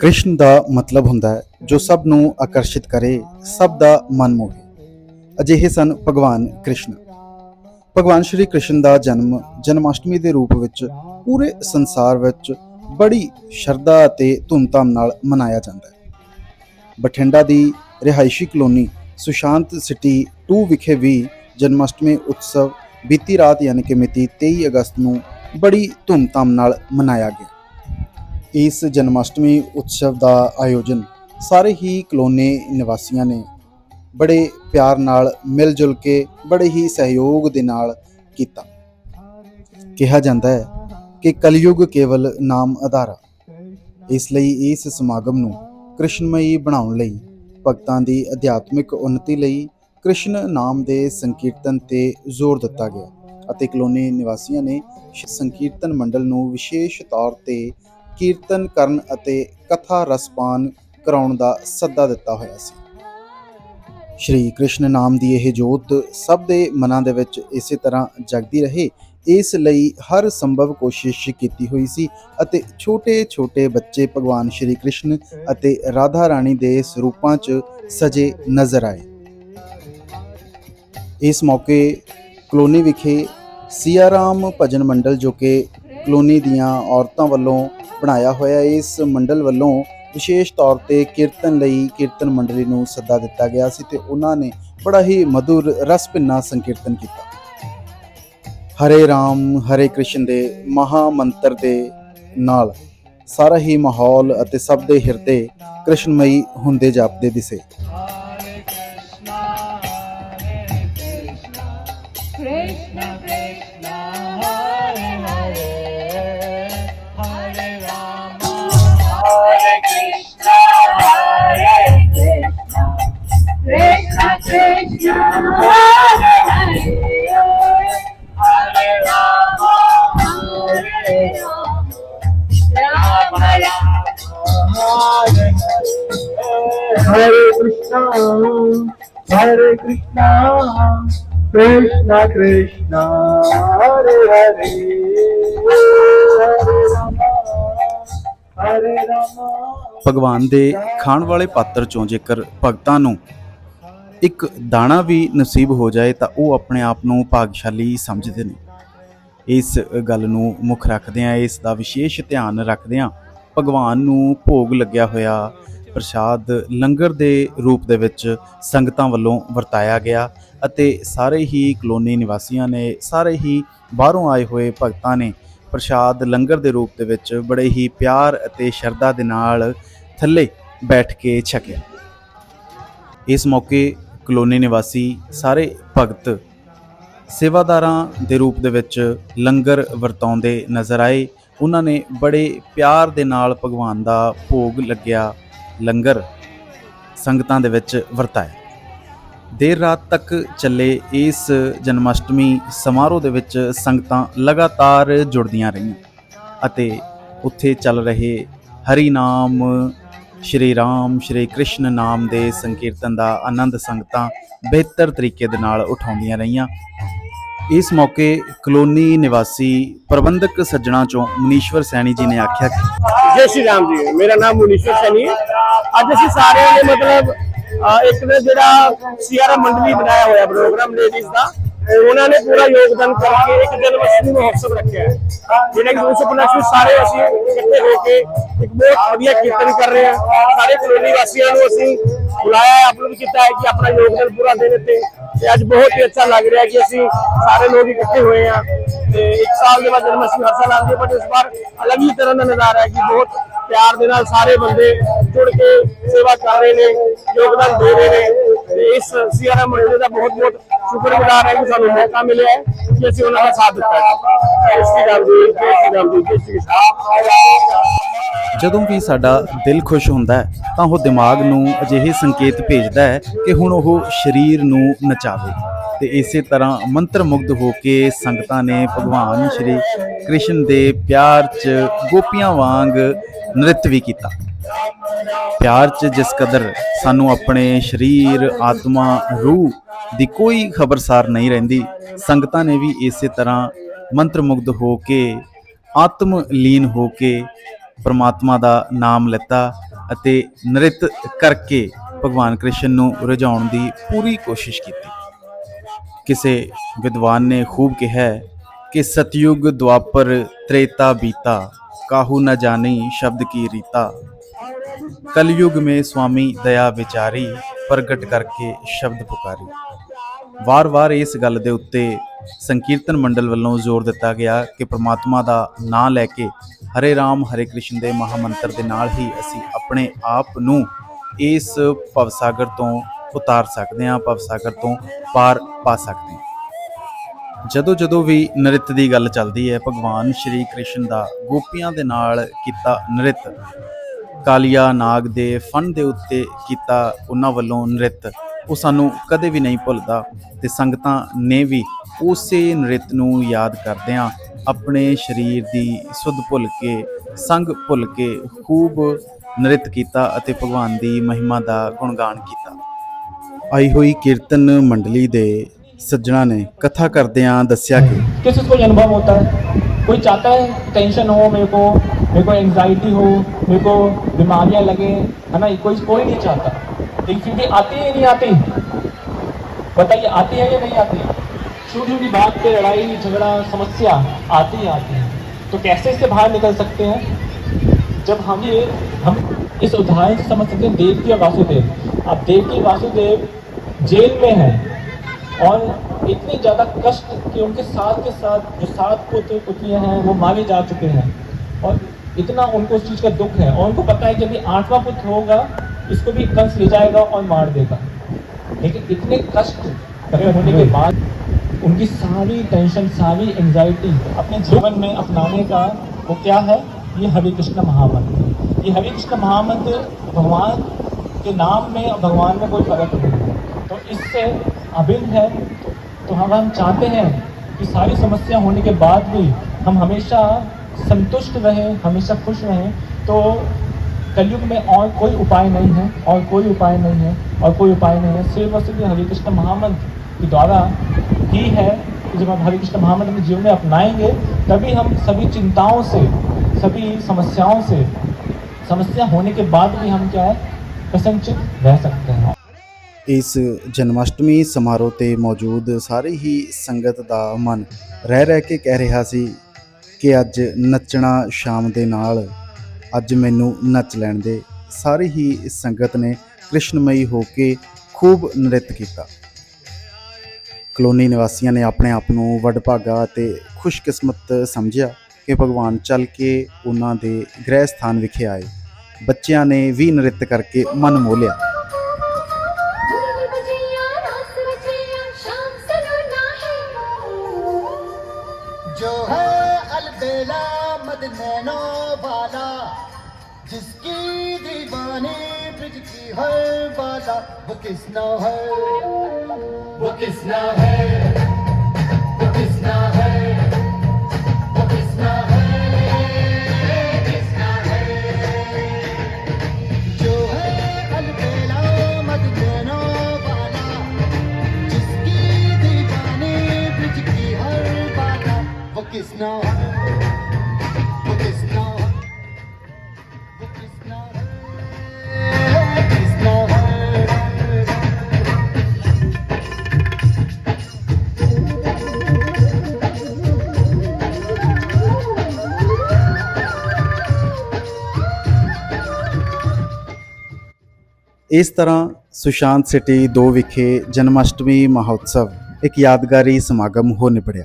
ਕ੍ਰਿਸ਼ਨ ਦਾ ਮਤਲਬ ਹੁੰਦਾ ਹੈ, ਜੋ ਸਭ ਨੂੰ ਆਕਰਸ਼ਿਤ ਕਰੇ, ਸਭ ਦਾ ਮਨ ਮੋਹੇ। ਅਜਿਹੇ ਸਨ ਭਗਵਾਨ ਕ੍ਰਿਸ਼ਨ। ਭਗਵਾਨ ਸ਼੍ਰੀ ਕ੍ਰਿਸ਼ਨ ਦਾ ਜਨਮ ਜਨਮਾਸ਼ਟਮੀ ਦੇ ਰੂਪ ਵਿੱਚ ਪੂਰੇ ਸੰਸਾਰ ਵਿੱਚ ਬੜੀ ਸ਼ਰਧਾ ਅਤੇ ਧੂਮਧਾਮ ਨਾਲ ਮਨਾਇਆ ਜਾਂਦਾ ਹੈ। ਬਠਿੰਡਾ ਦੀ ਰਿਹਾਇਸ਼ੀ ਕਲੋਨੀ ਸੁਸ਼ਾਂਤ ਸਿਟੀ 2 ਵਿਖੇ ਵੀ ਜਨਮਾਸ਼ਟਮੀ ਉਤਸਵ ਬੀਤੀ ਰਾਤ ਯਾਨੀ ਕਿ ਮਿਤੀ 23 ਅਗਸਤ ਨੂੰ ਬੜੀ ਧੂਮਧਾਮ ਨਾਲ ਮਨਾਇਆ ਗਿਆ। ਇਸ ਜਨਮਾਸ਼ਟਮੀ ਉਤਸਵ ਦਾ ਆਯੋਜਨ ਸਾਰੇ ਹੀ ਕਲੋਨੇ ਨਿਵਾਸੀਆਂ ਨੇ ਬੜੇ ਪਿਆਰ ਨਾਲ ਮਿਲ ਜੁਲ ਕੇ, ਬੜੇ ਹੀ ਸਹਿਯੋਗ ਦੇ ਨਾਲ ਕੀਤਾ। ਕਿਹਾ ਜਾਂਦਾ ਹੈ ਕਿ ਕਲਯੁਗ ਕੇਵਲ ਨਾਮ ਆਧਾਰਾ ਇਸ ਲਈ ਇਸ ਸਮਾਗਮ ਨੂੰ ਕ੍ਰਿਸ਼ਨਮਈ ਬਣਾਉਣ ਲਈ, ਭਗਤਾਂ ਦੀ ਅਧਿਆਤਮਿਕ ਉન્નਤੀ ਲਈ ਕ੍ਰਿਸ਼ਨ ਨਾਮ ਦੇ ਸੰਕੀਰਤਨ ਤੇ ਜ਼ੋਰ ਦਿੱਤਾ ਗਿਆ ਅਤੇ ਕਲੋਨੀ ਨਿਵਾਸੀਆਂ ਨੇ ਸੰਕੀਰਤਨ ਮੰਡਲ ਨੂੰ ਵਿਸ਼ੇਸ਼ ਤੌਰ ਤੇ ਕੀਰਤਨ ਕਰਨ ਅਤੇ ਕਥਾ ਰਸਪਾਨ ਕਰਾਉਣ ਦਾ ਸੱਦਾ ਦਿੱਤਾ ਹੋਇਆ ਸੀ। ਸ਼੍ਰੀ ਕ੍ਰਿਸ਼ਨ ਨਾਮ ਦੀ ਇਹ ਜੋਤ ਸਭ ਦੇ ਮਨਾਂ ਦੇ ਵਿੱਚ ਇਸੇ ਤਰ੍ਹਾਂ ਜਗਦੀ ਰਹੇ। ਇਸ ਲਈ ਹਰ ਸੰਭਵ ਕੋਸ਼ਿਸ਼ ਕੀਤੀ ਹੋਈ ਸੀ ਅਤੇ ਛੋਟੇ-ਛੋਟੇ ਬੱਚੇ ਭਗਵਾਨ ਸ਼੍ਰੀ ਕ੍ਰਿਸ਼ਨ ਅਤੇ ਰਾਧਾ ਰਾਣੀ ਦੇ ਸਰੂਪਾਂ 'ਚ ਸਜੇ ਨਜ਼ਰ ਆਏ। ਇਸ ਮੌਕੇ ਕਲੋਨੀ ਵਿਖੇ ਸਿਆਰਾਮ ਭਜਨ ਮੰਡਲ ਜੋ ਕਿ ਕਲੋਨੀ ਦੀਆਂ ਔਰਤਾਂ ਵੱਲੋਂ ਬਣਾਇਆ ਹੋਇਆ ਇਸ ਮੰਡਲ ਵੱਲੋਂ ਵਿਸ਼ੇਸ਼ ਤੌਰ ਤੇ ਕੀਰਤਨ ਲਈ ਕੀਰਤਨ ਮੰਡਲੀ ਨੂੰ ਸੱਦਾ ਦਿੱਤਾ ਗਿਆ ਸੀ ਤੇ ਉਹਨਾਂ ਨੇ ਬੜਾ ਹੀ ਮధుਰ ਰਸ ਭਿੰਨਾ ਸੰਕੀਰਤਨ ਕੀਤਾ। ਹਰੇ ਰਾਮ, ਹਰੇ ਕ੍ਰਿਸ਼ਨ ਦੇ ਮਹਾ ਮੰਤਰ ਦੇ ਨਾਲ ਸਾਰਾ ਹੀ ਮਾਹੌਲ ਅਤੇ ਸਭ ਦੇ ਹਿਰਦੇ ਕ੍ਰਿਸ਼ਨਮਈ ਹੁੰਦੇ ਜਾਪਦੇ ਦਿਸੇ। Hare Krishna, Hare Krishna, Krishna Krishna, Hare Hare, Hare Rama, Hare Rama. ਭਗਵਾਨ ਦੇ ਖਾਣ ਵਾਲੇ ਪਾਤਰ ਚੋਂ ਜੇਕਰ ਭਗਤਾਂ ਨੂੰ ਇੱਕ ਦਾਣਾ ਵੀ ਨਸੀਬ ਹੋ ਜਾਏ ਤਾਂ ਉਹ ਆਪਣੇ ਆਪ ਨੂੰ ਭਾਗਸ਼ਾਲੀ ਸਮਝਦੇ ਨੇ ਇਸ ਗੱਲ ਨੂੰ ਮੁੱਖ ਰੱਖਦਿਆਂ ਇਸ ਦਾ ਵਿਸ਼ੇਸ਼ ਧਿਆਨ ਰੱਖਦਿਆਂ ਭਗਵਾਨ ਨੂੰ ਭੋਗ ਲੱਗਿਆ ਹੋਇਆ ਪ੍ਰਸ਼ਾਦ ਲੰਗਰ ਦੇ ਰੂਪ ਦੇ ਵਿੱਚ ਸੰਗਤਾਂ ਵੱਲੋਂ ਵਰਤਾਇਆ ਗਿਆ ਅਤੇ ਸਾਰੇ ਹੀ ਕਲੋਨੀ ਨਿਵਾਸੀਆਂ ਨੇ, ਸਾਰੇ ਹੀ ਬਾਹਰੋਂ ਆਏ ਹੋਏ ਭਗਤਾਂ ਨੇ ਪ੍ਰਸ਼ਾਦ ਲੰਗਰ ਦੇ ਰੂਪ ਦੇ ਵਿੱਚ ਬੜੇ ਹੀ ਪਿਆਰ ਅਤੇ ਸ਼ਰਧਾ ਦੇ ਨਾਲ ਥੱਲੇ ਬੈਠ ਕੇ ਛਕਿਆ। ਇਸ ਮੌਕੇ ਕਲੋਨੀ ਨਿਵਾਸੀ ਸਾਰੇ ਭਗਤ ਸੇਵਾਦਾਰਾਂ ਦੇ ਰੂਪ ਦੇ ਵਿੱਚ ਲੰਗਰ ਵਰਤਾਉਂਦੇ ਨਜ਼ਰ ਆਏ। ਉਹਨਾਂ ਨੇ ਬੜੇ ਪਿਆਰ ਦੇ ਨਾਲ ਭਗਵਾਨ ਦਾ ਭੋਗ ਲੱਗਿਆ ਲੰਗਰ ਸੰਗਤਾਂ ਦੇ ਵਿੱਚ ਵਰਤਾਇਆ। ਦੇਰ ਰਾਤ ਤੱਕ ਚੱਲੇ ਇਸ ਜਨਮਾਸ਼ਟਮੀ ਸਮਾਰੋਹ ਦੇ ਵਿੱਚ ਸੰਗਤਾਂ ਲਗਾਤਾਰ ਜੁੜਦੀਆਂ ਰਹੀਆਂ ਅਤੇ ਉੱਥੇ ਚੱਲ ਰਹੇ ਹਰੀ ਨਾਮ, ਸ਼੍ਰੀ ਰਾਮ, ਸ਼੍ਰੀ ਕ੍ਰਿਸ਼ਨ ਨਾਮ ਦੇ ਸੰਕੀਰਤਨ ਦਾ ਆਨੰਦ ਸੰਗਤਾਂ ਬਿਹਤਰ ਤਰੀਕੇ ਦੇ ਨਾਲ ਉਠਾਉਂਦੀਆਂ ਰਹੀਆਂ। ਇਸ ਮੌਕੇ ਕਲੋਨੀ ਨਿਵਾਸੀ ਪ੍ਰਬੰਧਕ ਸੱਜਣਾ ਚੋਂ ਮਨੀਸ਼ਵਰ ਸੈਣੀ ਜੀ ਨੇ ਆਖਿਆ ਕਿ ਜੈ ਸ਼੍ਰੀ ਰਾਮ ਜੀ। ਮੇਰਾ ਨਾਮ ਮੁਨੀਸ਼ਵਰ ਸੈਣੀ ਹੈ। ਅੱਜ ਅਸੀਂ ਸਾਰਿਆਂ ਨੇ ਮਤਲਬ ਇੱਕ ਨੇ ਜਿਹੜਾ ਸੀਆਰਾ ਮੰਡਲੀ ਬਣਾਇਆ ਹੋਇਆ ਪ੍ਰੋਗਰਾਮ ਲੇਡੀਜ਼ ਦਾ, ਉਹਨਾਂ ਨੇ ਪੂਰਾ ਯੋਗਦਾਨ ਕਰਕੇ ਇੱਕ ਜਨਮਸ਼ਟਮੀ ਮਹੋਤਸਵ ਰੱਖਿਆ ਹੈ। ਜਿਹੜਾ ਕਿ ਉਸ ਉਪਲਕਸ਼ ਸਾਰੇ ਅਸੀਂ ਇਕੱਠੇ ਹੋ ਕੇ ਇੱਕ ਬਹੁਤ ਵਧੀਆ ਕੀਰਤਨ ਕਰ ਰਹੇ ਹਾਂ। ਸਾਰੇ ਕਲੋਨੀ ਵਾਸੀਆਂ ਨੂੰ ਅਸੀਂ ਬੁਲਾਇਆ ਹੈ ਅਪਲੋਡ ਕੀਤਾ ਹੈ ਕਿ ਆਪਣਾ ਯੋਗਦਾਨ ਪੂਰਾ ਦੇਣ ਤੇ ਤੇ ਅੱਜ ਬਹੁਤ ਹੀ ਅੱਛਾ ਲੱਗ ਰਿਹਾ ਕਿ ਅਸੀਂ ਸਾਰੇ ਲੋਕ ਇਕੱਠੇ ਹੋਏ ਹਾਂ ਤੇ ਇੱਕ ਸਾਲ ਦੇ ਬਾਅਦ ਜਨਮ ਅਸੀਂ ਹਰ ਸਾਲ ਆਉਂਦੇ ਹੈ ਬਟ ਇਸ ਵਾਰ ਅਲੱਗ ਹੀ ਤਰ੍ਹਾਂ ਦਾ ਨਜ਼ਾਰਾ ਹੈ ਕਿ ਬਹੁਤ ਪਿਆਰ ਦੇ ਨਾਲ ਸਾਰੇ ਬੰਦੇ ਜੁੜ ਕੇ ਸੇਵਾ ਕਰ ਰਹੇ ਨੇ, ਯੋਗਦਾਨ ਦੇ ਰਹੇ ਨੇ। ਇਸ ਸੀਆਰਾ ਮੰਡਲ ਦਾ ਬਹੁਤ ਬਹੁਤ ਸ਼ੁਕਰਗੁਜ਼ਾਰ ਹੈ ਕਿ ਸਾਨੂੰ ਮੌਕਾ ਮਿਲਿਆ ਹੈ ਕਿ ਅਸੀਂ ਉਹਨਾਂ ਦਾ ਸਾਥ ਦਿੱਤਾ ਹੈ। ਇਸ ਦੀ ਗੱਲ ਦੀ ਜੈ ਸ਼੍ਰੀ ਰਾਮ ਜੀ, ਜੈ ਸ਼੍ਰੀ ਜਦੋਂ ਵੀ ਸਾਡਾ ਦਿਲ ਖੁਸ਼ ਹੁੰਦਾ ਹੈ, ਤਾਂ ਉਹ ਦਿਮਾਗ ਨੂੰ ਅਜਿਹੇ ਸੰਕੇਤ ਭੇਜਦਾ ਹੈ ਕਿ ਹੁਣ ਉਹ ਸਰੀਰ ਨੂੰ ਨਚਾਵੇ। ਤੇ ਇਸੇ ਤਰ੍ਹਾਂ ਮੰਤਰ ਮੁਗਧ ਹੋ ਕੇ ਸੰਗਤਾਂ ਨੇ ਭਗਵਾਨ ਸ਼੍ਰੀ ਕ੍ਰਿਸ਼ਨ ਦੇ ਪਿਆਰ 'ਚ ਗੋਪੀਆਂ ਵਾਂਗ ਨ੍ਰਿਤ ਵੀ ਕੀਤਾ। ਪਿਆਰ 'ਚ ਜਿਸ ਕਦਰ ਸਾਨੂੰ ਆਪਣੇ ਸਰੀਰ, ਆਤਮਾ, ਰੂਹ ਦੀ ਕੋਈ ਖਬਰਸਾਰ ਨਹੀਂ ਰਹਿੰਦੀ, ਸੰਗਤਾਂ ਨੇ ਵੀ ਇਸੇ ਤਰ੍ਹਾਂ ਮੰਤਰ ਮੁਗਧ ਹੋ ਕੇ ਆਤਮ ਲੀਨ ਹੋ ਕੇ ਪਰਮਾਤਮਾ ਦਾ ਨਾਮ ਲਿੱਤਾ ਅਤੇ ਨ੍ਰਿਤ ਕਰਕੇ ਭਗਵਾਨ ਕ੍ਰਿਸ਼ਨ ਨੂੰ ਰਜਾਉਣ ਦੀ ਪੂਰੀ ਕੋਸ਼ਿਸ਼ ਕੀਤੀ। ਕਿਸੇ ਵਿਦਵਾਨ ਨੇ ਖੂਬ ਕਿਹਾ ਹੈ ਕਿ ਸਤਯੁਗ ਦੁਆਪਰ ਤ੍ਰੇਤਾ ਬੀਤਾ ਕਾਹੂ ਨ ਜਾਣੀ ਸ਼ਬਦ ਕੀ ਰੀਤਾ ਕਲਯੁਗ में स्वामी ਦਇਆ ਵਿਚਾਰੀ ਪ੍ਰਗਟ ਕਰਕੇ ਸ਼ਬਦ ਪੁਕਾਰੀ ਵਾਰ-ਵਾਰ ਇਸ ਗੱਲ ਦੇ ਉੱਤੇ ਸੰਕੀਰਤਨ ਮੰਡਲ ਵੱਲੋਂ ਜ਼ੋਰ ਦਿੱਤਾ ਗਿਆ ਕਿ ਪ੍ਰਮਾਤਮਾ ਦਾ ਨਾਮ ਲੈ ਕੇ ਹਰੇ ਰਾਮ ਹਰੇ ਕ੍ਰਿਸ਼ਨ ਦੇ ਮਹਾਮੰਤਰ ਦੇ ਨਾਲ ਹੀ ਅਸੀਂ ਆਪਣੇ ਆਪ ਨੂੰ ਇਸ ਭਵਸਾਗਰ ਤੋਂ ਉਤਾਰ ਸਕਦੇ ਹਾਂ, ਭਵ ਸਾਗਰ ਤੋਂ ਪਾਰ ਪਾ ਸਕਦੇ ਹਾਂ। ਜਦੋਂ ਜਦੋਂ ਵੀ ਨ੍ਰਿਤ ਦੀ ਗੱਲ ਚੱਲਦੀ ਹੈ, ਭਗਵਾਨ ਸ਼੍ਰੀ ਕ੍ਰਿਸ਼ਨ ਦਾ ਗੋਪੀਆਂ ਦੇ ਨਾਲ ਕੀਤਾ ਨ੍ਰਿਤ, ਕਾਲੀਆ ਨਾਗ ਦੇ ਫਨ ਦੇ ਉੱਤੇ ਕੀਤਾ ਉਹਨਾਂ ਵੱਲੋਂ ਨ੍ਰਿਤ, ਉਹ ਸਾਨੂੰ ਕਦੇ ਵੀ ਨਹੀਂ ਭੁੱਲਦਾ ਤੇ ਸੰਗਤਾਂ ਨੇ ਵੀ ਉਸੇ ਨ੍ਰਿਤ ਨੂੰ ਯਾਦ ਕਰਦਿਆਂ ਆਪਣੇ ਸਰੀਰ ਦੀ ਸੁੱਧ ਭੁੱਲ ਕੇ, ਸੰਗ ਭੁੱਲ ਕੇ ਖੂਬ ਨ੍ਰਿਤ ਕੀਤਾ ਅਤੇ ਭਗਵਾਨ ਦੀ ਮਹਿਮਾ ਦਾ ਗੁਣਗਾਨ ਕੀਤਾ। ਆਈ ਹੋਈ ਕੀਰਤਨ ਮੰਡਲੀ ਦੇ ਸੱਜਣਾ ਨੇ ਕਥਾ ਕਰਦਿਆਂ ਦੱਸਿਆ ਕਿ किस किस को ये अनुभव होता है कोई चाहता है टेंशन हो मेरे को मेरे को एंजाइटी हो मेरे को बीमारियां लगे है ना कोई कोई नहीं चाहता लेकिन फिर भी आती है नहीं आती बताइए आती है या नहीं आती छोटी छोटी बात पे लड़ाई झगड़ा समस्या आती ही आती है तो कैसे इससे बाहर निकल सकते हैं जब हम ये हम इस उदाहरण से समझ सकते हैं देवकी और वासुदेव अब देवकी वासुदेव जेल में है और इतनी ज़्यादा कष्ट कि उनके साथ के साथ, जो सात पुत्र पुत्रियाँ हैं, वो मारे जा चुके हैं। और इतना उनको उस चीज़ का दुख है। और उनको पता है कि अभी आठवां पुत्र होगा, इसको भी कंस ले जाएगा और मार देगा। लेकिन इतने कष्ट होने के बाद उनकी सारी टेंशन सारी एंजाइटी अपने जीवन में अपनाने का वो क्या है? ये हरे कृष्ण महामंत्र। ये हरे कृष्ण महामंत्र भगवान के नाम में और भगवान में कोई फ़र्क नहीं। तो इससे अभिन्न है। तो हम हम चाहते हैं कि सारी समस्या होने के बाद भी हम हमेशा संतुष्ट रहें, हमेशा खुश रहें। तो कलयुग में और कोई उपाय नहीं है, और कोई उपाय नहीं है, और कोई उपाय नहीं है। सिर्फ़ और सिर्फ़ हरे कृष्ण महामंत्र के द्वारा ही है कि जब हम हरे कृष्ण महामंत्र अपने जीवन में अपनाएँगे, तभी हम सभी चिंताओं से, सभी समस्याओं से, समस्या होने के बाद भी हम क्या है प्रसन्नचित रह सकते हैं। ਇਸ ਜਨਮਾਸ਼ਟਮੀ ਸਮਾਰੋਹ ਤੇ ਮੌਜੂਦ ਸਾਰੀ ਹੀ ਸੰਗਤ ਦਾ ਮਨ ਰਹਿ ਰਹਿ ਕੇ ਕਹਿ ਰਿਹਾ ਸੀ ਕਿ ਅੱਜ ਨੱਚਣਾ ਸ਼ਾਮ ਦੇ ਨਾਲ, ਅੱਜ ਮੈਨੂੰ ਨੱਚ ਲੈਣ ਦੇ। ਸਾਰੀ ਹੀ ਸੰਗਤ ਨੇ ਕ੍ਰਿਸ਼ਨਮਈ ਹੋ ਕੇ ਖੂਬ ਨ੍ਰਿਤ ਕੀਤਾ। ਕਲੋਨੀ ਨਿਵਾਸੀਆਂ ਨੇ ਆਪਣੇ ਆਪ ਨੂੰ ਵਡਭਾਗਾ ਅਤੇ ਖੁਸ਼ਕਿਸਮਤ ਸਮਝਿਆ ਕਿ ਭਗਵਾਨ ਚੱਲ ਕੇ ਉਹਨਾਂ ਦੇ ਗ੍ਰਹਿ ਸਥਾਨ ਵਿਖੇ ਆਏ। ਬੱਚਿਆਂ ਨੇ ਵੀ ਨ੍ਰਿਤ ਕਰਕੇ ਮਨ ਮੋਹ ਲਿਆ। ब्रिज की हर बाला वो किसना है वो किसना है वो किसना है वो किसना है किसना है जो है अलबेला मद नैनो वाला जिसकी दीवानी ब्रिज की हर बाला वो किसना है ਇਸ ਤਰ੍ਹਾਂ ਸੁਸ਼ਾਂਤ ਸਿਟੀ 2 ਵਿਖੇ ਜਨਮਾਸ਼ਟਮੀ ਮਹੋਤਸਵ ਇੱਕ ਯਾਦਗਾਰੀ ਸਮਾਗਮ ਹੋ ਨਿਬੜਿਆ